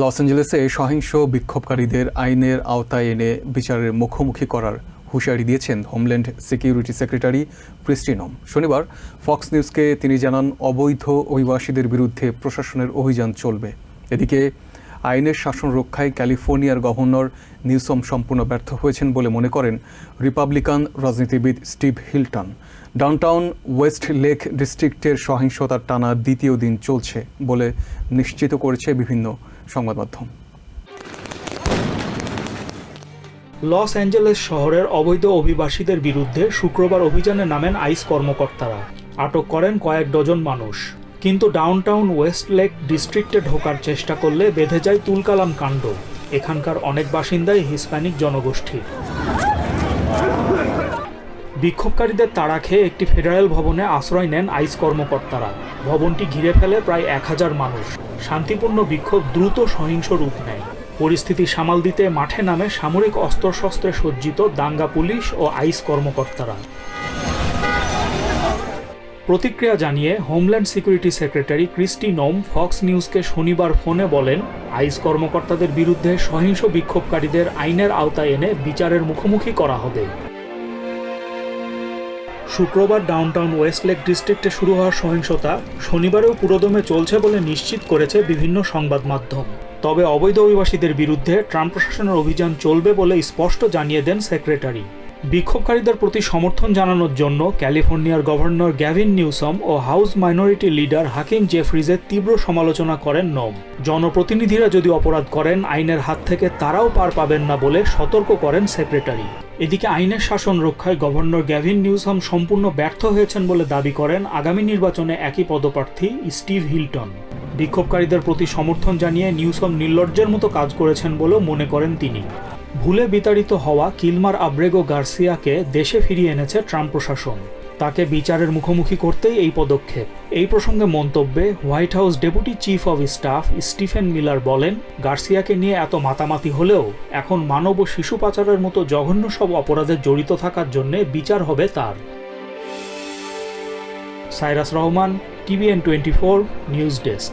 Loss অ্যাঞ্জেলেসে সহিংস বিক্ষোভকারীদের আইনের আওতায় এনে বিচারের মুখোমুখি করার হুঁশিয়ারি দিয়েছেন হোমল্যান্ড সিকিউরিটি সেক্রেটারি ক্রিস্টিনম শনিবার ফক্স নিউজকে তিনি জানান, অবৈধ অভিবাসীদের বিরুদ্ধে প্রশাসনের অভিযান চলবে। এদিকে, আইনের শাসন রক্ষায় ক্যালিফোর্নিয়ার গভর্নর নিউসম সম্পূর্ণ ব্যর্থ হয়েছেন বলে মনে করেন রিপাবলিকান রাজনীতিবিদ Steve Hilton. Downtown West Lake ডিস্ট্রিক্টের সহিংসতার টানা দ্বিতীয় দিন চলছে বলে নিশ্চিত করেছে বিভিন্ন সংবাদ মাধ্যম লস অ্যাঞ্জেলেস শহরের অবৈধ অভিবাসীদের বিরুদ্ধে শুক্রবার অভিযানে নামেন আইস কর্মকর্তারা। আটক করেন কয়েক ডজন মানুষ। কিন্তু ডাউনটাউন ওয়েস্ট লেক ডিস্ট্রিক্টে ঢোকার চেষ্টা করলে বেঁধে যায় তুলকালাম কাণ্ড। এখানকার অনেক বাসিন্দাই হিসপ্যানিক জনগোষ্ঠীর বিক্ষোভকারীদের তাড়া খেয়ে একটি ফেডারেল ভবনে আশ্রয় নেন আইস কর্মকর্তারা। ভবনটি ঘিরে ফেলে প্রায় এক হাজার মানুষ। শান্তিপূর্ণ বিক্ষোভ দ্রুত সহিংস রূপ নেয়। পরিস্থিতি সামাল দিতে মাঠে নামে সামরিক অস্ত্রশস্ত্রে সজ্জিত দাঙ্গা পুলিশ ও আইস কর্মকর্তারা। প্রতিক্রিয়া জানিয়ে Homeland Security secretary Kristi Noem Fox নিউজকে শনিবার ফোনে বলেন, আইস কর্মকর্তাদের বিরুদ্ধে সহিংস বিক্ষোভকারীদের আইনের আওতায় এনে বিচারের মুখোমুখি করা হবে। শুক্রবার ডাউনটাউন ওয়েস্টলেক ডিস্ট্রিক্টে শুরু হওয়া সহিংসতা শনিবারেও পুরোদমে চলছে বলে নিশ্চিত করেছে বিভিন্ন সংবাদ মাধ্যম। তবে অবৈধ অভিবাসীদের বিরুদ্ধে ট্রাম্প প্রশাসনের অভিযান চলবে বলে স্পষ্ট জানিয়ে দেন সেক্রেটারি। বিক্ষোভকারীদের প্রতি সমর্থন জানানোর জন্য ক্যালিফোর্নিয়ার গভর্নর গ্যাভিন নিউসম ও হাউস মাইনরিটি লিডার হাকিম জেফ্রিজের তীব্র সমালোচনা করেন নোম। জনপ্রতিনিধিরা যদি অপরাধ করেন, আইনের হাত থেকে তারাও পার পাবেন না বলে সতর্ক করেন সেক্রেটারি। এদিকে আইনের শাসন রক্ষায় গভর্নর গ্যাভিন নিউসাম সম্পূর্ণ ব্যর্থ হয়েছেন বলে দাবি করেন আগামী নির্বাচনে একই পদপ্রার্থী স্টিভ হিলটন। বিক্ষোভকারীদের প্রতি সমর্থন জানিয়ে নিউসম নির্লজ্জের মতো কাজ করেছেন বলেও মনে করেন তিনি। ভুলে বিতাড়িত হওয়া কিলমার আব্রেগো গার্সিয়াকে দেশে ফিরিয়ে এনেছে ট্রাম্প প্রশাসন। তাকে বিচারের মুখোমুখি করতেই এই পদক্ষেপ। এই প্রসঙ্গে মন্তব্যে White House deputy chief of staff Stephen Miller বলেন, গার্সিয়াকে নিয়ে এত মাতামাতি হলেও এখন মানব ও শিশু পাচারের মতো জঘন্য সব অপরাধে জড়িত থাকার জন্য বিচার হবে তার। Cyrus Rahman, TVN twenty four, news desk.